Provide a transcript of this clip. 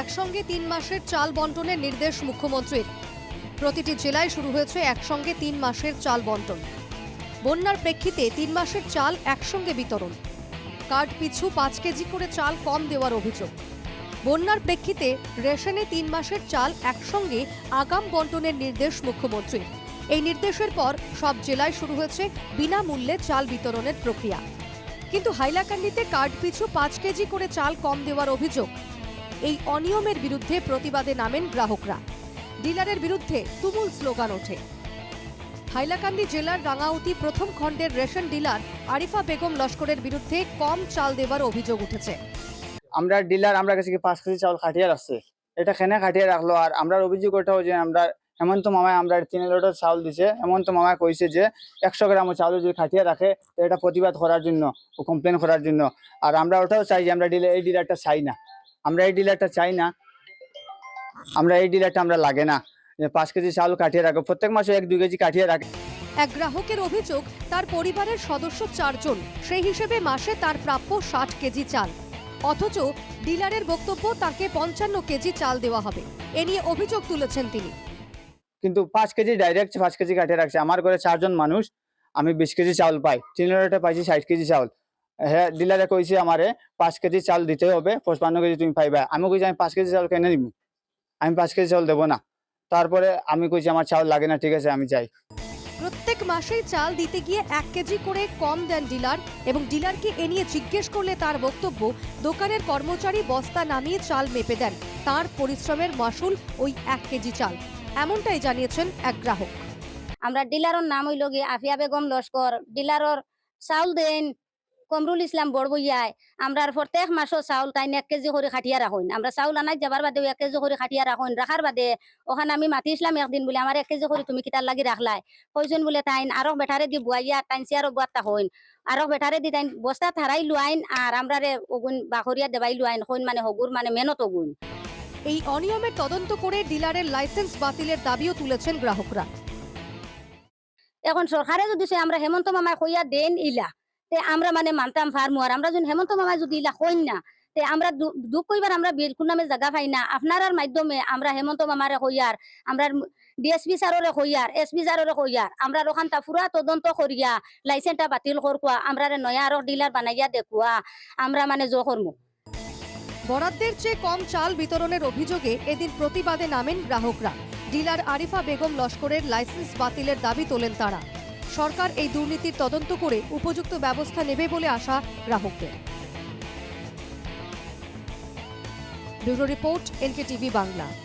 একসঙ্গে তিন মাসের চাল বন্টনের নির্দেশ মুখ্যমন্ত্রীর। প্রতিটি জেলায় শুরু হয়েছে একসঙ্গে তিন মাসের চাল বন্টন। বন্যার প্রেক্ষিতে তিন মাসের চাল একসঙ্গে বিতরণ। কার্ড পিছু পাঁচ কেজি করে চাল কম দেওয়ার অভিযোগ। বন্যার প্রেক্ষিতে রেশনে তিন মাসের চাল একসঙ্গে আগাম বন্টনের নির্দেশ মুখ্যমন্ত্রীর। এই নির্দেশের পর সব জেলায় শুরু হয়েছে বিনামূল্যে চাল বিতরণের প্রক্রিয়া। কিন্তু হাইলাকান্দিতে কার্ড পিছু পাঁচ কেজি করে চাল কম দেওয়ার অভিযোগ এই অনিয়মের বিরুদ্ধে প্রতিবাদে নামেন গ্রাহকরা। ডিলারের বিরুদ্ধে তুমুল স্লোগান ওঠে। হাইলাকান্দি জেলার রাঙাউতি প্রথম খণ্ডের রেশন ডিলার আরিফা বেগম লস্করের বিরুদ্ধে কম চাল দেবার অভিযোগ উঠেছে। আমরা ডিলার, আমরা কাছে কি পাঁচ কেজি চাউল খাটিয়ে রাখছে? এটা খেনে খাটিয়ে রাখল? আর আমরা অভিযোগ ওটাও যে আমরা, হেমন্ত মামায় আমরা তিন লোটার চাউল দিছে। হেমন্ত মামায় কইছে যে একশো গ্রাম চাউল যদি খাটিয়ে রাখে এটা প্রতিবাদ করার জন্য কমপ্লেন করার জন্য। আর আমরা ওটাও চাই যে আমরা ডিলার, এই ডিলারটা চাই না। আমরা এই ডিলারটা চাই না। আমরা এই ডিলারটা আমরা লাগে না। পাঁচ কেজি চাউল কাটিয়ে রাখো প্রত্যেক মাসে এক দুই কেজি কাটিয়ে রাখে। এক গ্রাহকের অভিযোগ তার পরিবারের সদস্য চারজন সেই হিসেবে মাসে তার প্রাপ্য ষাট কেজি চাল। অথচ ডিলারের বক্তব্য তাকে পঞ্চান্ন কেজি চাল দেওয়া হবে। এ নিয়ে অভিযোগ তুলেছেন তিনি। কিন্তু পাঁচ কেজি ডাইরেক্ট পাঁচ কেজি কাটিয়ে রাখছে। আমার ঘরে চারজন মানুষ আমি বিশ কেজি চাউল পাই তিন পাইছি ষাট কেজি চাউল হ্যাঁ ডিলারে কইছে আমারে পাঁচ কেজি চাল দিতে হবে পঁচপান্ন কেজি তুমি পাইবা। আমি কইছি আমি পাঁচ কেজি চাল কেনে দিব আমি পাঁচ কেজি চাউল দেবো না। তারপরে আমি কইছি আমার চাল লাগে না ঠিক আছে আমি যাই। প্রত্যেক মাসেই চাল দিতে গিয়ে এক কেজি করে কম দেন ডিলার এবং ডিলারকে এ নিয়ে জিজ্ঞেস করলে তার বক্তব্য দোকানের কর্মচারী বস্তা নামিয়ে চাল মেপে দেন। তার পরিশ্রমের মাসুল ওই এক কেজি চাল। এমনটাই জানিয়েছেন এক গ্রাহক। আমরা ডিলারর নাম হইল গিয়ে আফিয়া বেগম লস্কর। ডিলারর চাউল দেন কমরুল ইসলাম বড়বইয়ায় আমরা প্রত্যেক মাসও চাউল তাই এক কেজি করে খাটিয়া রাখুন আমরা চাউল আনাই যাবার বাদে এক কেজি করে খাটিয়া রাখুন রাখার বাদে ওখানে আমি মাতি ইসলাম একদিন বলে আমার এক কেজি করে তুমি কিতার লাগি রাখলাই কইছেন বলে তাইন আরও বেটারে দি বুয়াইয়া তাইন সিয়ারো বুয়াত হইন আরও বেটারে দি তাইন বস্তা থারাই লুয়াইন আর আমরা রে ওগুন বাখরিয়া দেবাই লুয়াইন হইন মানে হগুর মানে মেনত ওগুন এই অনিয়মের তদন্ত করে ডিলারের লাইসেন্স বাতিলের দাবিও তুলেছেন গ্রাহকরা। এখন সরকারে যদি সে আমরা হেমন্ত মামায় কইয়া দেন ইলা। তে আমরা মানে মানতাম ফার্মু আমরা যদি হেমন্ত মামা যদি ইলা কইন না, তে আমরা দুঃখ কইবার আমরা বিলকুল নামে জায়গা পাই না। আপনার মাধ্যমে আমরা হেমন্ত মামারে কইয়ার আমরা ডিএসপি স্যাররে কইয়ার এসপি স্যাররে কইয়ার আমরা ওখান তা পুরা তদন্ত করিয়া লাইসেন্সটা বাতিল করকুয়া আমরা নয়া আরও ডিলার বানাইয়া দেখুয়া আমরা মানে জো করমু বরাদ্দের চেয়ে কম চাল বিতরণের অভিযোগে এদিন প্রতিবাদে নামেন গ্রাহকরা। ডিলার আরিফা বেগম লস্করের লাইসেন্স বাতিলের দাবি তোলেন তারা। সরকার এই দুর্নীতির তদন্ত করে উপযুক্ত ব্যবস্থা নেবে বলে আশা গ্রাহকদের। Bureau report NK TV Bangla.